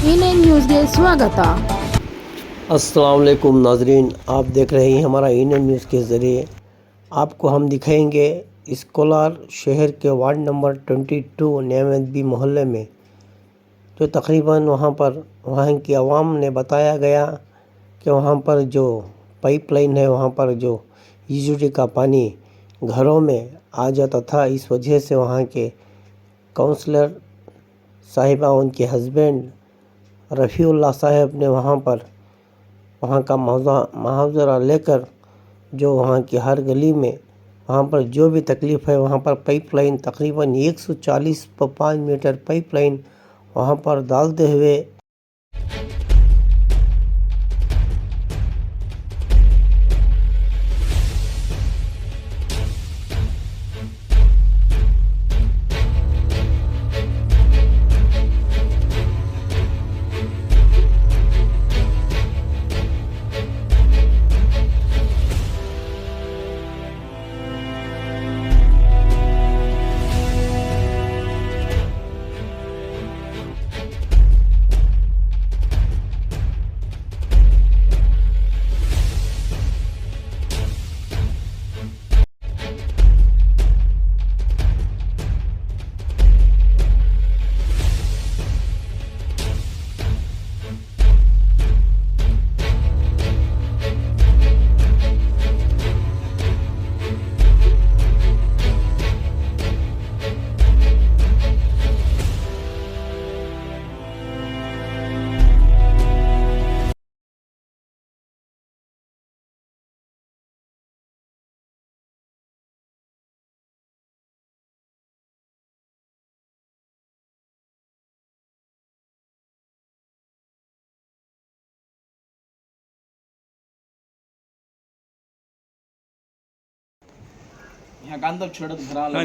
E ई news के स्वागत। असलकुम नाजरीन, आप देख रहे हैं हमारा इन नाइन न्यूज़ के ज़रिए। आपको हम दिखाएँगे स्कोलार शहर के वार्ड नंबर 22 टू बी मोहल्ले में, जो तकरीबन वहाँ पर, वहाँ की आवाम ने बताया गया कि वहाँ पर जो पाइपलाइन है, वहाँ पर जो यूजी का पानी घरों में आ जाता था, इस वजह से वहाँ के काउंसलर साहिबा उनके हस्बैंड رفیع اللہ صاحب نے وہاں پر وہاں کا موضوع محاورہ لے کر جو وہاں کی ہر گلی میں وہاں پر جو بھی تکلیف ہے، وہاں پر پائپ لائن تقریباً ایک سو چالیس پانچ میٹر پائپ لائن وہاں پر ڈالتے ہوئے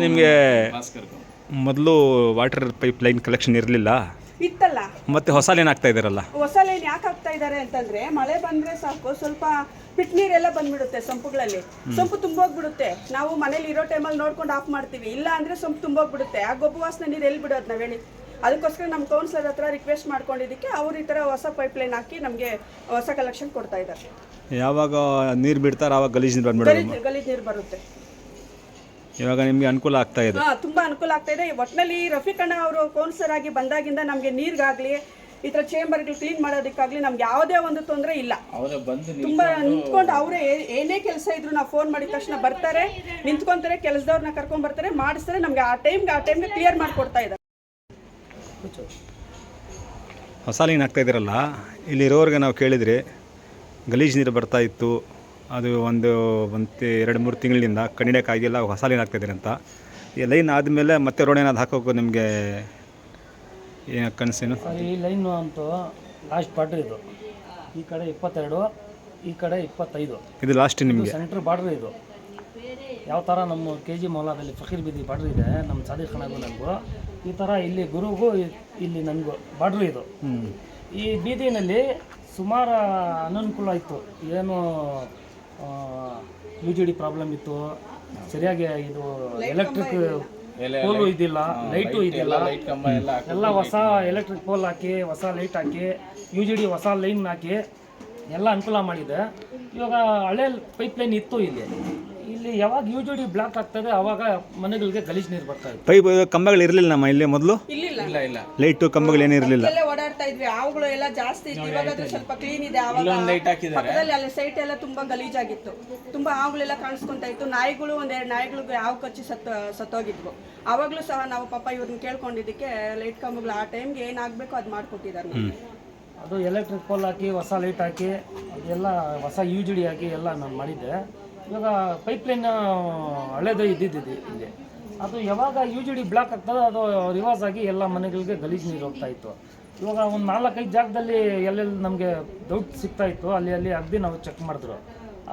ನಿಮಗೆ. ಮೊದಲು ವಾಟರ್ ಪೈಪ್ ಲೈನ್ ಕಲೆಕ್ಷನ್ ಇರಲಿಲ್ಲ. ಇತ್ತಲ್ಲ? ಮತ್ತೆ ಹೊಸ ಲೈನ್ ಆಗ್ತಾ ಇದಾರಲ್ಲ ಹೊಸ ಲೈನ್ ಯಾಕೆ ಆಗ್ತಾ ಇದಾರೆ ಅಂತಂದ್ರೆ ಮಳೆ ಬಂದ್ರೆ ಸಾಕು ಸ್ವಲ್ಪ ಪಿಟ್ ನೀರೆಲ್ಲ ಬಂದ್ಬಿಡುತ್ತೆ ಸಂಪುಗಳಲ್ಲಿ. ಸಂಪು ತುಂಬೋಗ್ಬಿಡುತ್ತೆ. ನಾವು ಮನೇಲಿ ಇರೋ ಟೈಮಲ್ಲಿ ನೋಡ್ಕೊಂಡು ಆಫ್ ಮಾಡ್ತೀವಿ. ಇಲ್ಲ ಅಂದ್ರೆ ಸಂಪು ತುಂಬೋಗ್ಬಿಡುತ್ತೆ. ಆ ಗೊಬ್ಬು ವಾಸನೆ ನೀರು ಎಲ್ಲಿ ಬಿಡೋದು ನಾವು ಹೇಳಿ. ಅದಕ್ಕೋಸ್ಕರ ನಮ್ಮ ಕೌನ್ಸಿಲರ್ ಹತ್ರ ರಿಕ್ವೆಸ್ಟ್ ಮಾಡ್ಕೊಂಡಿದ್ದಕ್ಕೆ ಅವ್ರು ಈ ಥರ ಹೊಸ ಪೈಪ್ ಲೈನ್ ಹಾಕಿ ನಮಗೆ ಹೊಸ ಕಲೆಕ್ಷನ್ ಕೊಡ್ತಾ ಇದ್ದಾರೆ. ಯಾವಾಗ ನೀರು ಬಿಡ್ತಾರೆ ಆವಾಗ ಗಲೀಜು ನೀರು ಗಲೀಜ್ ನೀರು ಬರುತ್ತೆ. ಇವಾಗ ನಿಮಗೆ ಅನುಕೂಲ ಆಗ್ತಾ ಇದೆ. ಹಾ ತುಂಬಾ ಅನುಕೂಲ ಆಗ್ತಾ ಇದೆ. ಒಟ್ಟಿನಲ್ಲಿ ರಫೀಕ್ ಅಣ್ಣ ಅವರು ಕೌನ್ಸಿಲರ್ ಆಗಿ ಬಂದಾಗಿಂದ ನಮಗೆ ನೀರಿಗಾಗ್ಲಿ ಈ ಥರ ಚೇಂಬರ್ಗಳು ಕ್ಲೀನ್ ಮಾಡೋದಕ್ಕಾಗ್ಲಿ ನಮ್ಗೆ ಯಾವುದೇ ಒಂದು ತೊಂದರೆ ಇಲ್ಲ. ಅವರೇ ಬಂದು ತುಂಬಾ ನಿಂತ್ಕೊಂಡು ಅವರೇ ಏನೇ ಕೆಲಸ ಇದ್ರು ನಾವು ಫೋನ್ ಮಾಡಿದ ತಕ್ಷಣ ಬರ್ತಾರೆ. ನಿಂತ್ಕೊಂತಾರೆ ಕೆಲಸದವ್ರನ್ನ ಕರ್ಕೊಂಡ್ ಬರ್ತಾರೆ ಮಾಡಿಸ್ತಾರೆ. ನಮ್ಗೆ ಆ ಟೈಮ್ಗೆ ಆ ಟೈಮ್ಗೆ ಕ್ಲಿಯರ್ ಮಾಡ್ಕೊಡ್ತಾ ಇದ್ದಾರೆ. ಹೊಸ ಲೈನ್ ಆಗ್ತಾ ಇದ್ದೀರಲ್ಲ ಇಲ್ಲಿರೋರಿಗೆ ನಾವು ಕೇಳಿದರೆ ಗಲೀಜು ನೀರು ಬರ್ತಾ ಇತ್ತು. ಅದು ಒಂದು ಒಂದು ಎರಡು ಮೂರು ತಿಂಗಳಿಂದ ಕಣ್ಣಿಡೋಕ್ಕಾಗಿಲ್ಲ ಹೊಸ ಲೈನ್ ಹಾಕ್ತಾಯಿದ್ದೀನಿ ಅಂತ. ಈ ಲೈನ್ ಆದಮೇಲೆ ಮತ್ತೆ ರೋಡ್ ಏನಾದ್ರು ಹಾಕೋಕ್ಕೂ ನಿಮಗೆ ಏನು ಕನಸೇನು ಈ ಲೈನು ಅಂತೂ ಲಾಸ್ಟ್ ಬಾರ್ಡ್ರ್ ಇದು. ಈ ಕಡೆ ಇಪ್ಪತ್ತೆರಡು ಈ ಕಡೆ ಇಪ್ಪತ್ತೈದು. ಇದು ಲಾಸ್ಟ್ ನಿಮಗೆ? ಸೆಂಟ್ರ್ ಬಾರ್ಡ್ರ್ ಇದು. ಯಾವ ಥರ ನಮ್ಮ ಕೆ ಜಿ ಮೌಲಾದಲ್ಲಿ ಫಕೀರ್ ಬೀದಿ ಬಾರ್ಡ್ರ್ ಇದೆ ನಮ್ಮ ಸಾದಿಕ್ ಖಾನಗೂ ನನಗೂ ಈ ಥರ ಇಲ್ಲಿ ಗುರುಗೂ ಇಲ್ಲಿ ನನಗೂ ಬಾರ್ಡ್ರ್ ಇದು. ಈ ಬೀದಿನಲ್ಲಿ ಸುಮಾರು ಅನನುಕೂಲ ಇತ್ತು. ಏನು ಯು ಜಿ ಡಿ ಪ್ರಾಬ್ಲಮ್ ಇತ್ತು. ಸರಿಯಾಗಿ ಇದು ಎಲೆಕ್ಟ್ರಿಕ್ ಪೋಲು ಇದಿಲ್ಲ ಲೈಟು ಇದಿಲ್ಲ ಎಲ್ಲ ಹೊಸ ಎಲೆಕ್ಟ್ರಿಕ್ ಪೋಲ್ ಹಾಕಿ ಹೊಸ ಲೈಟ್ ಹಾಕಿ ಯು ಜಿ ಡಿ ಹೊಸ ಲೈನ್ ಹಾಕಿ ಎಲ್ಲ ಅನುಕೂಲ ಮಾಡಿದೆ. ಇವಾಗ ಹಳೆ ಪೈಪ್ ಲೈನ್ ಇತ್ತು ಇಲ್ಲಿ. ಇಲ್ಲಿ ಯಾವಾಗ ಯು ಜಿ ಡಿ ಬ್ಲಾಕ್ ಆಗ್ತದೆ ಅವಾಗ ಮನೆಗಳಿಗೆ ಗಲೀಜು ನೀರು ಬರ್ತಾ ಇದೆ ಪೈಪ್ ಕಂಬಗಳು ಇರಲಿಲ್ಲ ನಮ್ಮ ಇಲ್ಲಿ ಮೊದಲು? ಇಲ್ಲಿಲ್ಲ. ಇಲ್ಲ ಇಲ್ಲ. ಲೈಟು ಕಂಬಗಳು ಏನೂ ಇರಲಿಲ್ಲ. ಇಲ್ಲೇ ಓಡಾಡ್ತಾ ಇದ್ವಿ ಹಾವುಗಳು ಎಲ್ಲ ಜಾಸ್ತಿ ಇತ್ತು. ಇವಾಗ ಅದು ಸ್ವಲ್ಪ ಕ್ಲೀನ್ ಇದೆ ಆವಾಗ ಇಲ್ಲೊಂದು ಲೈಟ್ ಹಾಕಿದ್ದಾರೆ. ಪಕ್ಕದಲ್ಲಿ ಅಲ್ಲಿ ಸೈಟ್ ಎಲ್ಲ ತುಂಬಾ ಗಲೀಜಾಗಿತ್ತು. ತುಂಬಾ ಆವುಗಳೆಲ್ಲ ಕಾಣಿಸ್ಕೊಂತ ಇತ್ತು. ನಾಯಿಗಳು ಒಂದೆರಡು ನಾಯಿಗಳಿಗೆ ಹಾವು ಕಚ್ಚಿ ಸತ್ತು ಸತ್ತೋಗಿದ್ವು. ಆವಾಗಲೂ ಸಹ ನಾವು ಪಾಪ ಇವ್ರನ್ನ ಕೇಳ್ಕೊಂಡಿದ್ದಕ್ಕೆ ಲೈಟ್ ಕಂಬಗಳು ಆ ಟೈಮ್ಗೆ ಏನಾಗಬೇಕು ಅದು ಮಾಡ್ಕೊಟ್ಟಿದ್ದಾರೆ ಅದು ಎಲೆಕ್ಟ್ರಿಕ್ ಪೋಲ್ ಹಾಕಿ ಹೊಸ ಲೈಟ್ ಹಾಕಿ ಅದೆಲ್ಲ ಹೊಸ ಯು ಜಿ ಡಿ ಹಾಕಿ ಎಲ್ಲ ನಾನು ಮಾಡಿದ್ದೆ. ಇವಾಗ ಪೈಪ್ ಲೈನ್ ಹಳೇದು ಇದ್ದಿದ್ದು ಇಲ್ಲಿ ಅದು ಯಾವಾಗ ಯು ಜಿ ಡಿ ಬ್ಲಾಕ್ ಆಗ್ತದೆ ಅದು ರಿವರ್ಸ್ ಆಗಿ ಎಲ್ಲ ಮನೆಗಳಿಗೆ ಗಲೀಜು ನೀರು ಹೋಗ್ತಾ ಇತ್ತು. ಇವಾಗ ಒಂದು ನಾಲ್ಕೈದು ಜಾಗದಲ್ಲಿ ಎಲ್ಲೆಲ್ಲಿ ನಮಗೆ ಡೌಟ್ ಸಿಗ್ತಾ ಇತ್ತು ಅಲ್ಲಿ ಅಲ್ಲಿ ಅಗ್ದಿ ನಾವು ಚೆಕ್ ಮಾಡಿದ್ರು.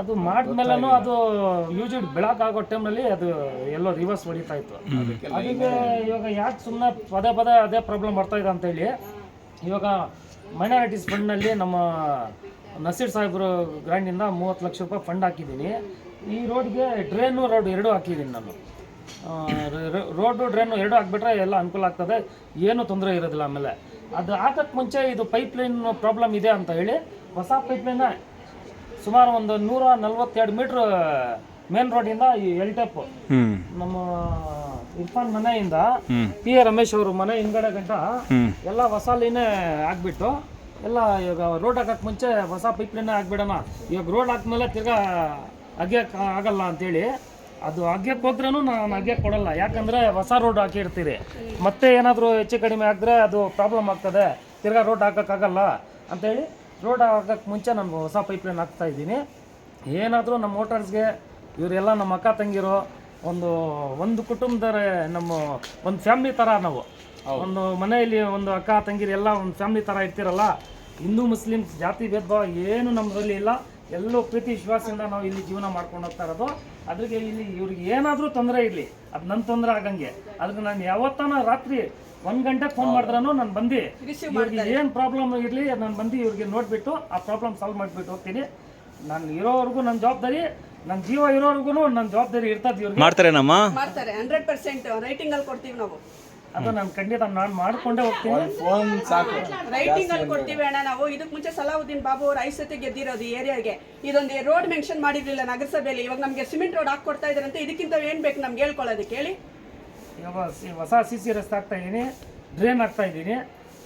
ಅದು ಮಾಡಿದ್ಮೇಲೂ ಅದು ಯು ಜಿ ಡಿ ಬ್ಲಾಕ್ ಆಗೋ ಟೈಮ್ನಲ್ಲಿ ಅದು ಎಲ್ಲೋ ರಿವರ್ಸ್ ಹೊಡಿತಾ ಇತ್ತು. ಅದಕ್ಕೆ ಇವಾಗ ಯಾಕೆ ಸುಮ್ಮನೆ ಪದೇ ಪದೇ ಅದೇ ಪ್ರಾಬ್ಲಮ್ ಬರ್ತಾ ಇದೆ ಅಂತೇಳಿ ಇವಾಗ ಮೈನಾರಿಟೀಸ್ ಫಂಡ್ನಲ್ಲಿ ನಮ್ಮ ನಸೀರ್ ಸಾಹೇಬ್ರು ಗ್ರ್ಯಾಂಡಿಂದ ಮೂವತ್ತು ಲಕ್ಷ ರೂಪಾಯಿ ಫಂಡ್ ಹಾಕಿದ್ದೀನಿ. ಈ ರೋಡ್ಗೆ ಡ್ರೈನು ರೋಡ್ ಎರಡೂ ಹಾಕಿದ್ದೀನಿ ನಾನು. ರೋಡು ಡ್ರೈನು ಎರಡೂ ಹಾಕ್ಬಿಟ್ರೆ ಎಲ್ಲ ಅನುಕೂಲ ಆಗ್ತದೆ. ಏನೂ ತೊಂದರೆ ಇರೋದಿಲ್ಲ ಆಮೇಲೆ. ಅದು ಹಾಕಕ್ಕೆ ಮುಂಚೆ ಇದು ಪೈಪ್ಲೈನ್ ಪ್ರಾಬ್ಲಮ್ ಇದೆ ಅಂತ ಹೇಳಿ ಹೊಸ ಪೈಪ್ಲೈನ ಸುಮಾರು ಒಂದು ನೂರ ನಲ್ವತ್ತೆರಡು ಮೀಟ್ರ್ ಮೇನ್ ರೋಡಿಂದ ಈ ಎಲ್ ಟೆಪ್ ನಮ್ಮ ಇರ್ಫಾನ್ ಮನೆಯಿಂದ. ಪಿ ಎ ರಮೇಶ್ ಅವರು ಮನೆ ಹಿಂಗಡೆ ಗಂಟ ಎಲ್ಲ ಹೊಸ ಲೈನೇ ಹಾಕ್ಬಿಟ್ಟು ಎಲ್ಲ ಇವಾಗ ರೋಡ್ ಹಾಕಕ್ಕೆ ಮುಂಚೆ ಹೊಸ ಪೈಪ್ಲೈನೇ ಹಾಕ್ಬಿಡೋಣ. ಇವಾಗ ರೋಡ್ ಹಾಕ್ಮೇಲೆ ತಿರ್ಗಾ ಅಗ್ಯಕ್ಕೆ ಆಗಲ್ಲ ಅಂತೇಳಿ. ಅದು ಅಗ್ಯಕ್ಕೆ ಹೋದ್ರೂ ನಾನು ಅಗ್ಯಕ್ಕೆ ಕೊಡಲ್ಲ. ಯಾಕಂದರೆ ಹೊಸ ರೋಡ್ ಹಾಕಿರ್ತೀರಿ. ಮತ್ತೆ ಏನಾದರೂ ಹೆಚ್ಚು ಕಡಿಮೆ ಆದರೆ ಅದು ಪ್ರಾಬ್ಲಮ್ ಆಗ್ತದೆ. ತಿರ್ಗಾ ರೋಡ್ ಹಾಕೋಕ್ಕಾಗಲ್ಲ ಅಂತೇಳಿ ರೋಡ್ ಹಾಕೋಕ್ಕೆ ಮುಂಚೆ ನಾನು ಹೊಸ ಪೈಪ್ ಲೈನ್ ಹಾಕ್ತಾ ಇದ್ದೀನಿ. ಏನಾದರೂ ನಮ್ಮ ಮೋಟರ್ಸ್ಗೆ ಇವರೆಲ್ಲ ನಮ್ಮ ಅಕ್ಕ ತಂಗಿರೋ ಒಂದು ಒಂದು ಕುಟುಂಬದ ನಮ್ಮ ಒಂದು ಫ್ಯಾಮ್ಲಿ ಥರ ನಾವು. ಒಂದು ಮನೆಯಲ್ಲಿ ಒಂದು ಅಕ್ಕ ತಂಗಿರೆಲ್ಲ ಒಂದು ಫ್ಯಾಮ್ಲಿ ಥರ ಇರ್ತಿರಲ್ಲ. ಹಿಂದೂ ಮುಸ್ಲಿಮ್ಸ್ ಜಾತಿ ಭೇದ ಭಾವ ಏನು ನಮ್ಮದ್ರಲ್ಲಿ ಇಲ್ಲ. ಎಲ್ಲೂ ಪ್ರೀತಿ ವಿಶ್ವಾಸದಿಂದ ನಾವು ಇಲ್ಲಿ ಜೀವನ ಮಾಡ್ಕೊಂಡು ಹೋಗ್ತಾ ಇರೋದು. ಅದ್ರಿಗೆ ಇಲ್ಲಿ ಇವ್ರಿಗೆ ಏನಾದರೂ ತೊಂದರೆ ಇರಲಿ ಅದು ನನ್ನ ತೊಂದರೆ ಆಗಂಗೆ. ಅದಕ್ಕೆ ನಾನು ಯಾವತ್ತಾನ ರಾತ್ರಿ ಒಂದು ಗಂಟೆಗೆ ಫೋನ್ ಮಾಡಿದ್ರೂ ನಾನು ಬಂದು. ಇವ್ರಿಗೆ ಏನು ಪ್ರಾಬ್ಲಮ್ ಇರಲಿ ನಾನು ಬಂದು ಇವ್ರಿಗೆ ನೋಡ್ಬಿಟ್ಟು ಆ ಪ್ರಾಬ್ಲಮ್ ಸಾಲ್ವ್ ಮಾಡ್ಬಿಟ್ಟು ಹೋಗ್ತೀನಿ. ನಾನು ಇರೋವರೆಗೂ ನನ್ನ ಜವಾಬ್ದಾರಿ ನನ್ನ ಜೀವ ಇರೋವರೆಗೂ ನನ್ನ ಜವಾಬ್ದಾರಿ ಇರ್ತದೆ ಇವ್ರಿಗೆ. ಮಾಡ್ತಾರೇನಮ್ಮ? ಮಾಡ್ತಾರೆ. ಹಂಡ್ರೆಡ್ ಪರ್ಸೆಂಟ್ ರೈಟಿಂಗ್ ಅಲ್ಲಿ ಕೊಡ್ತೀವಿ ನಾವು. ಅದು ನಾನು ಖಂಡಿತ ನಾನು ಮಾಡ್ಕೊಂಡೇ ಹೋಗ್ತೀನಿ. ಫೋನ್ ಸಾಕು. ರೈಟಿಂಗ್ ಅಲ್ಲಿ ಕೊಡ್ತೀವಿ ಅಣ್ಣ ನಾವು. ಇದಕ್ಕೆ ಮುಂಚೆ ಸಲಾವುದ್ದೀನ್ ಬಾಬು ಅವರು ಐದು ಸತಿ ಗೆದ್ದಿರೋದು ಈ ಏರಿಯಾಗೆ. ಇದೊಂದು ರೋಡ್ ಮೆನ್ಷನ್ ಮಾಡಿರ್ಲಿಲ್ಲ ನಗರಸಭೆಯಲ್ಲಿ. ಇವಾಗ ನಮಗೆ ಸಿಮೆಂಟ್ ರೋಡ್ ಹಾಕೊಡ್ತಾ ಇದಾರಂತೆ ಇದಕ್ಕಿಂತ ಏನ್ ಬೇಕು ನಮ್ಗೆ ಹೇಳ್ಕೊಳ್ಳೋದಕ್ಕೆ ಹೇಳಿ. ಇವಾಗ ಸಿ- ಹೊಸ ಸಿ ಸಿ ರಸ್ತೆ ಹಾಕ್ತಾ ಇದ್ದೀನಿ ಡ್ರೈನ್ ಹಾಕ್ತಾ ಇದ್ದೀನಿ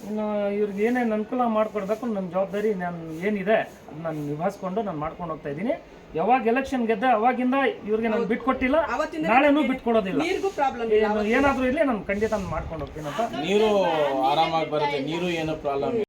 ಇನ್ನು ಇವ್ರಿಗೆ ಏನೇನು ಅನುಕೂಲ ಮಾಡಿಕೊಡ್ಬೇಕು ನನ್ನ ಜವಾಬ್ದಾರಿ ನಾನು ಏನಿದೆ ಅದು ನಾನು ನಿಭಾಯಿಸ್ಕೊಂಡು ನಾನು ಮಾಡ್ಕೊಂಡು ಹೋಗ್ತಾ ಇದ್ದೀನಿ. ಯಾವಾಗ ಎಲೆಕ್ಷನ್ ಗೆದ್ದೆ ಅವಾಗಿಂದ ಇವ್ರಿಗೆ ನಾನು ಬಿಟ್ಕೊಟ್ಟಿಲ್ಲ ನಾಳೆನೂ ಬಿಟ್ಕೊಡೋದಿಲ್ಲ ನೀರಿಗೂ ಪ್ರಾಬ್ಲಮ್ ಏನು ಏನಾದರೂ ಇರಲಿ ನಾನು ಖಂಡಿತ ಮಾಡ್ಕೊಂಡು ಹೋಗ್ತೀನಿ ಅಂತ. ನೀರು ಆರಾಮಾಗಿ ಬರುತ್ತೆ. ನೀರು ಏನು ಪ್ರಾಬ್ಲಮ್